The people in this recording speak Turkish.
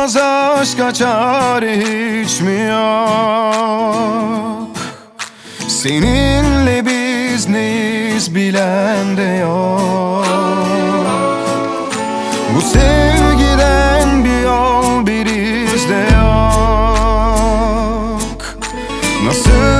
Başka çare hiç mi yok? Seninle biz neyiz bilen de yok. Bu sevgiden bir yol bir iz de yok. Nasıl